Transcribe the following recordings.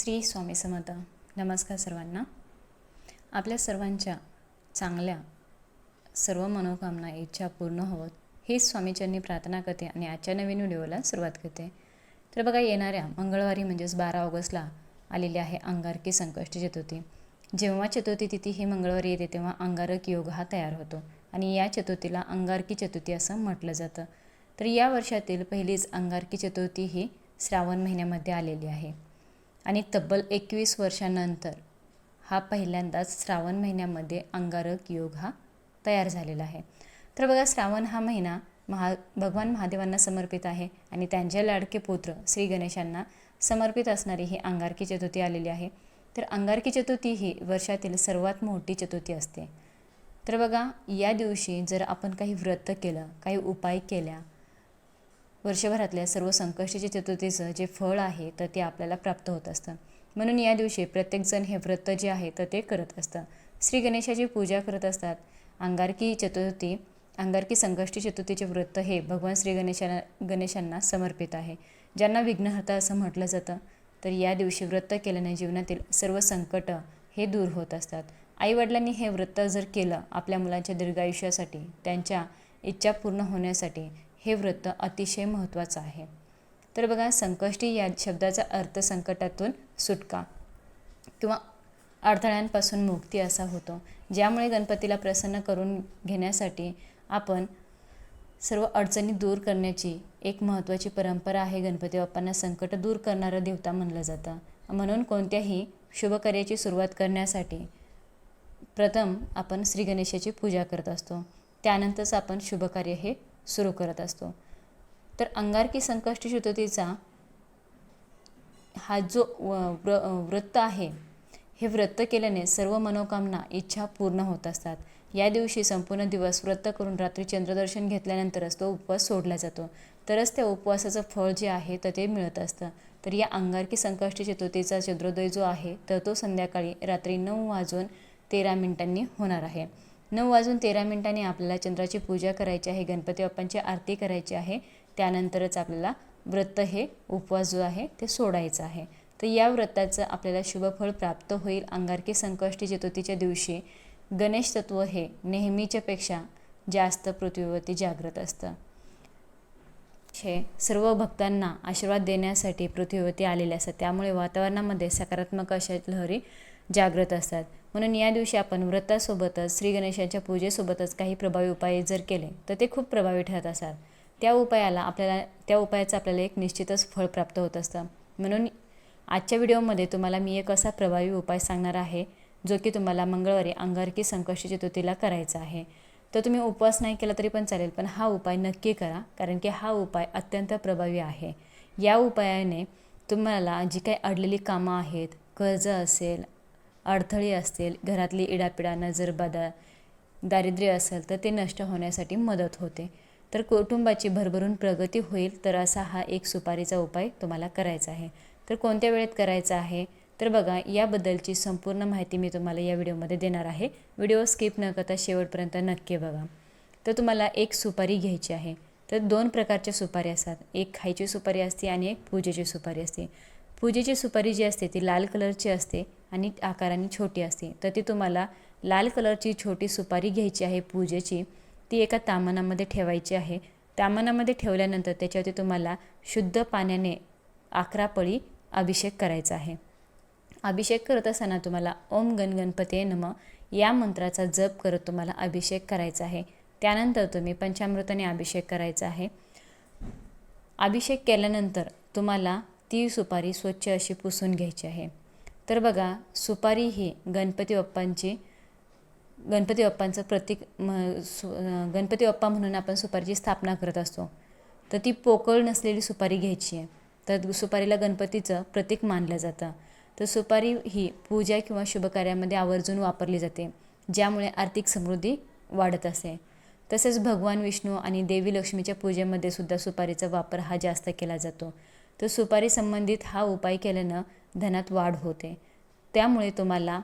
श्री स्वामी समर्थ. नमस्कार सर्वांना. आपल्या सर्वांच्या चांगल्या सर्व मनोकामना इच्छा पूर्ण होत हेच स्वामीचरणी प्रार्थना करते आणि आजच्या नवीन व्हिडिओला सुरुवात करते. तर बघा येणाऱ्या मंगळवारी म्हणजेच बारा ऑगस्टला आलेली आहे अंगारकी संकष्टी चतुर्थी. जेव्हा चतुर्थी तिथी ही मंगळवारी येते तेव्हा अंगारक योग हा तयार होतो आणि या चतुर्थीला अंगारकी चतुर्थी असं म्हटलं जातं. तर या वर्षातील पहिलीच अंगारकी चतुर्थी ही श्रावण महिन्यामध्ये आलेली आहे. आणि तब्बल एकवीस वर्षानंतर हा पहिल्यांदाच श्रावण महिन्यामध्ये अंगारक योग हा तयार झालेला आहे. तर बघा श्रावण हा महिना महा भगवान महादेवांना समर्पित आहे आणि त्यांचे लाडके पुत्र श्री गणेशांना समर्पित असणारी ही अंगारकी चतुर्थी आलेली आहे. तर अंगारकी चतुर्थी ही वर्षातील सर्वात मोठी चतुर्थी असते. तर बघा या दिवशी जर आपण काही व्रत केलं काही उपाय केल्या वर्षभरातल्या सर्व संकष्टीच्या चतुर्थीचं जे फळ आहे तर ते आपल्याला प्राप्त होत असतं. म्हणून या दिवशी प्रत्येकजण हे व्रत जे आहे तर ते करत असतं. श्री गणेशाची पूजा करत असतात. अंगारकी चतुर्थी अंगारकी संकष्टी चतुर्थीचे व्रत हे भगवान श्री गणेशाला गणेशांना समर्पित आहे. ज्यांना विघ्नहर्ता असं म्हटलं जातं तर या दिवशी व्रत केल्याने जीवनातील सर्व संकट हे दूर होत असतात. आईवडिलांनी हे व्रत जर केलं आपल्या मुलांच्या दीर्घायुष्यासाठी त्यांच्या इच्छा पूर्ण होण्यासाठी हे व्रत अतिशय महत्त्वाचं आहे. तर बघा संकष्टी या शब्दाचा अर्थ संकटातून सुटका किंवा अडथळ्यांपासून मुक्ती असा होतो. ज्यामुळे गणपतीला प्रसन्न करून घेण्यासाठी आपण सर्व अडचणी दूर करण्याची एक महत्त्वाची परंपरा आहे. गणपती बाप्पांना संकट दूर करणारं देवता म्हणलं जातं. म्हणून कोणत्याही शुभकार्याची सुरुवात करण्यासाठी प्रथम आपण श्री गणेशाची पूजा करत असतो. त्यानंतरच आपण शुभकार्य हे सुरू करत असतो. तर अंगारकी संकष्टी शुद्धतेचा हा जो व्र व्रत आहे हे व्रत केल्याने सर्व मनोकामना इच्छा पूर्ण होत असतात. या दिवशी संपूर्ण दिवस व्रत करून रात्री चंद्रदर्शन घेतल्यानंतरच तो उपवास सोडला जातो. तरच त्या उपवासाचं फळ जे आहे तर ते मिळत असतं. तर या अंगारकी संकष्टी चतुर्थीचा चंद्रोदय जो आहे तर तो संध्याकाळी रात्री नऊ वाजून तेरा मिनिटांनी होणार आहे. नऊ वाजून तेरा मिनिटांनी आपल्याला चंद्राची पूजा करायची आहे गणपती बाप्पांची आरती करायची आहे. त्यानंतरच आपल्याला व्रत हे उपवास जो आहे ते सोडायचं आहे. तर या व्रताचं आपल्याला शुभफळ प्राप्त होईल. अंगारकी संकष्टी चतुर्थीच्या दिवशी गणेश तत्व हे नेहमीच्यापेक्षा जास्त पृथ्वीवरती जागृत असतं. हे सर्व भक्तांना आशीर्वाद देण्यासाठी पृथ्वीवरती आलेले असतात. त्यामुळे वातावरणामध्ये सकारात्मक अशा लहरी जागृत असतात. म्हणून या दिवशी आपण व्रतासोबतच श्री गणेशाच्या पूजेसोबतच काही प्रभावी उपाय जर केले तर ते खूप प्रभावी ठरत असतात त्या उपायाला आपल्याला त्या उपायाचं आपल्याला एक निश्चितच फळ प्राप्त होत असतं. म्हणून आजच्या व्हिडिओमध्ये तुम्हाला मी एक असा प्रभावी उपाय सांगणार आहे जो की तुम्हाला मंगळवारी अंगारकी संकष्टी चतुर्थीला करायचा आहे. तर तुम्ही उपवास नाही केला तरी पण चालेल पण हा उपाय नक्की करा कारण की हा उपाय अत्यंत प्रभावी आहे. या उपायाने तुम्हाला जी काही अडलेली कामं आहेत कर्ज असेल अडथळे असतील घरातली इडापिडा नजर बदा दारिद्र्य असेल तर ते नष्ट होण्यासाठी मदत होते. तर कुटुंबाची भरभरून प्रगती होईल तर असा हा एक सुपारीचा उपाय तुम्हाला करायचा आहे. तर कोणत्या वेळेत करायचा आहे? तर बघा याबद्दलची संपूर्ण माहिती मी तुम्हाला या व्हिडिओमध्ये देणार आहे. व्हिडिओ स्किप न करता शेवटपर्यंत नक्की बघा. तर तुम्हाला एक सुपारी घ्यायची आहे. तर दोन प्रकारच्या सुपारी असतात. एक खायची सुपारी असते आणि एक पूजेची सुपारी असते. पूजेची सुपारी जी असते ती लाल कलरची असते. आणि आकाराने छोटी असते. तर ती तुम्हाला लाल कलरची छोटी सुपारी घ्यायची आहे पूजेची. ती एका तामनामध्ये ठेवायची आहे. तामनामध्ये ठेवल्यानंतर त्याच्यावरती तुम्हाला शुद्ध पाण्याने अकरा पळी अभिषेक करायचा आहे. अभिषेक करत असताना तुम्हाला ओम गण गणपती नम या मंत्राचा जप करत तुम्हाला अभिषेक करायचा आहे. त्यानंतर तुम्ही पंचामृताने अभिषेक करायचा आहे. अभिषेक केल्यानंतर तुम्हाला ती सुपारी स्वच्छ अशी पुसून घ्यायची आहे. तर बघा सुपारी ही गणपती बाप्पांची गणपती बाप्पांचं प्रतीक म सु गणपती बाप्पा म्हणून आपण सुपारीची स्थापना करत असतो. तर ती पोकळ नसलेली सुपारी घ्यायची आहे. तर सुपारीला गणपतीचं प्रतीक मानलं जातं. तर सुपारी ही पूजा किंवा शुभकार्यामध्ये आवर्जून वापरली जाते ज्यामुळे आर्थिक समृद्धी वाढत असते तसेच भगवान विष्णू आणि देवी लक्ष्मीच्या पूजेमध्ये सुद्धा सुपारीचा वापर हा जास्त केला जातो. तर सुपारी संबंधित हा उपाय केल्यानं धनात वाढ होते. त्यामुळे तुम्हाला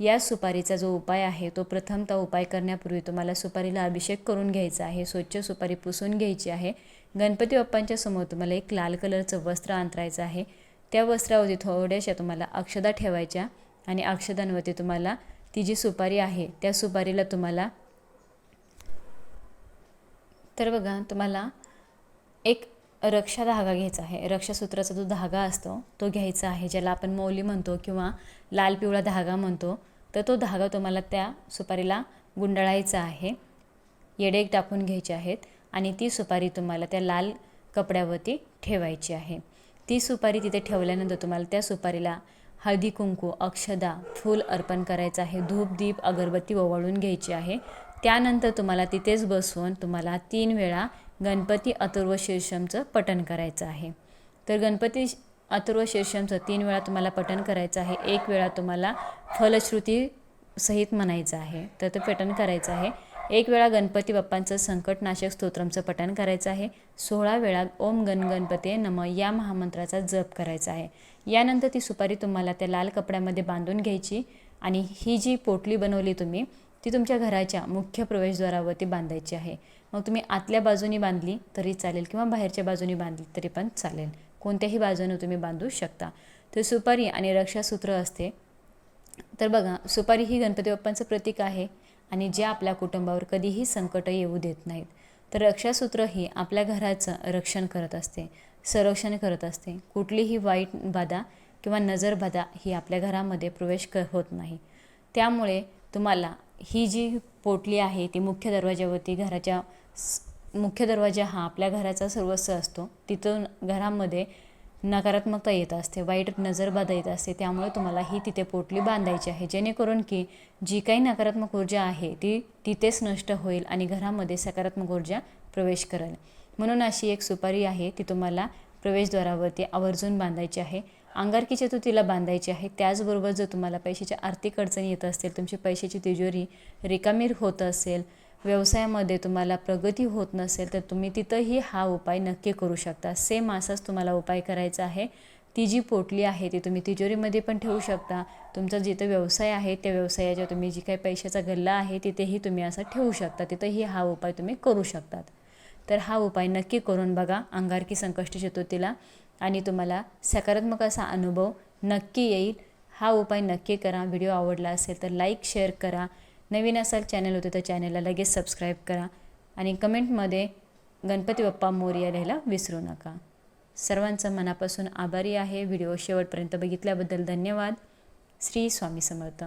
या सुपारीचा जो उपाय आहे तो प्रथमतः उपाय करण्यापूर्वी तुम्हाला सुपारीला अभिषेक करून घ्यायचा आहे स्वच्छ सुपारी पुसून घ्यायची आहे. गणपती बाप्पांच्या समोर तुम्हाला एक लाल कलरचं वस्त्र अंतरायचं आहे. त्या वस्त्रावरती थोड्याशा तुम्हाला अक्षदा ठेवायच्या आणि अक्षदांवरती तुम्हाला ती जी सुपारी आहे त्या सुपारीला तुम्हाला तर बघा तुम्हाला एक रक्षा धागा घ्यायचा आहे. रक्षासूत्राचा जो धागा असतो तो घ्यायचा आहे ज्याला आपण मौली म्हणतो किंवा लाल पिवळा धागा म्हणतो. तर तो धागा तुम्हाला त्या सुपारीला गुंडाळायचा आहे. येडेक टाकून घ्यायचे आहेत आणि ती सुपारी तुम्हाला त्या लाल कपड्यावरती ठेवायची आहे. ती सुपारी तिथे ठेवल्यानंतर तुम्हाला त्या सुपारीला हळदी कुंकू अक्षदा फूल अर्पण करायचं आहे. धूप दीप अगरबत्ती ओवाळून घ्यायची आहे. त्यानंतर तुम्हाला तिथेच बसवून तुम्हाला तीन वेळा गणपती अथर्व शीर्षमचं पठण करायचं आहे. तर गणपती अथर्व शीर्षमचं तीन वेळा तुम्हाला पठण करायचं आहे. एक वेळा तुम्हाला फलश्रुती सहित म्हणायचं आहे. तर ते पठण करायचं आहे. एक वेळा गणपती बाप्पांचं संकटनाशक स्तोत्रमचं पठण करायचं आहे. सोळा वेळा ओम गण गणपते नम या महामंत्राचा जप करायचा आहे. यानंतर ती सुपारी तुम्हाला त्या लाल कपड्यामध्ये बांधून घ्यायची आणि ही जी पोटली बनवली तुम्ही ती तुमच्या घराच्या मुख्य प्रवेशद्वारावरती बांधायची आहे. मग तुम्ही आतल्या बाजूनी बांधली तरी चालेल किंवा बाहेरच्या बाजूनी बांधली तरी पण चालेल. कोणत्याही बाजूने तुम्ही बांधू शकता. तर सुपारी आणि रक्षासूत्र असते. तर बघा सुपारी ही गणपती बाप्पांचं प्रतीक आहे आणि जे आपल्या कुटुंबावर कधीही संकट येऊ देत नाहीत. तर रक्षासूत्र ही आपल्या घराचं रक्षण करत असते संरक्षण करत असते. कुठलीही वाईट बाधा किंवा नजरबाधा ही आपल्या घरामध्ये प्रवेश क होत नाही. त्यामुळे तुम्हाला ही जी पोटली आहे ती मुख्य दरवाज्यावरती घराच्या स- मुख्य दरवाजा हा आपल्या घराचा सर्वस्व असतो. तिथून घरामध्ये नकारात्मकता येत असते वाईट नजरबाधा येत असते. त्यामुळे तुम्हाला ही तिथे पोटली बांधायची आहे. जेणेकरून की जी काही नकारात्मक ऊर्जा आहे ती तिथेच नष्ट होईल आणि घरामध्ये सकारात्मक ऊर्जा प्रवेश करेल. म्हणून अशी एक सुपारी आहे ती तुम्हाला प्रवेशद्वारावरती आवर्जून बांधायची आहे. अंगारकी चतुर्थीला बांधायची आहे. त्याचबरोबर जर तुम्हाला पैशाच्या आर्थिक अडचणी येत असतील तुमची पैशाची तिजोरी रिकामीर होत असेल व्यवसायामध्ये तुम्हाला प्रगती होत नसेल तर तुम्ही तिथंही हा उपाय नक्की करू शकता. सेम असाच तुम्हाला उपाय करायचा आहे. ती जी पोटली आहे ती तुम्ही तिजोरीमध्ये पण ठेवू शकता. तुमचा जिथं व्यवसाय आहे त्या व्यवसायाच्या तुम्ही जी काही पैशाचा गल्ला आहे तिथेही तुम्ही असा ठेवू शकता. तिथंही हा उपाय तुम्ही करू शकतात. तर हा उपाय नक्की करून बघा अंगारकी संकष्ट चतुर्थीला. आणि तुम्हाला सकारात्मक असा अनुभव नक्की येईल. हा उपाय नक्की करा. व्हिडिओ आवडला असेल तर लाईक शेअर करा. नवीन असाल चॅनल होते तर चॅनलला लगेच सबस्क्राईब करा. आणि कमेंटमध्ये गणपती बाप्पा मोर्या लिहायला विसरू नका. सर्वांचं मनापासून आभारी आहे. व्हिडिओ शेवटपर्यंत बघितल्याबद्दल धन्यवाद. श्री स्वामी समर्थ.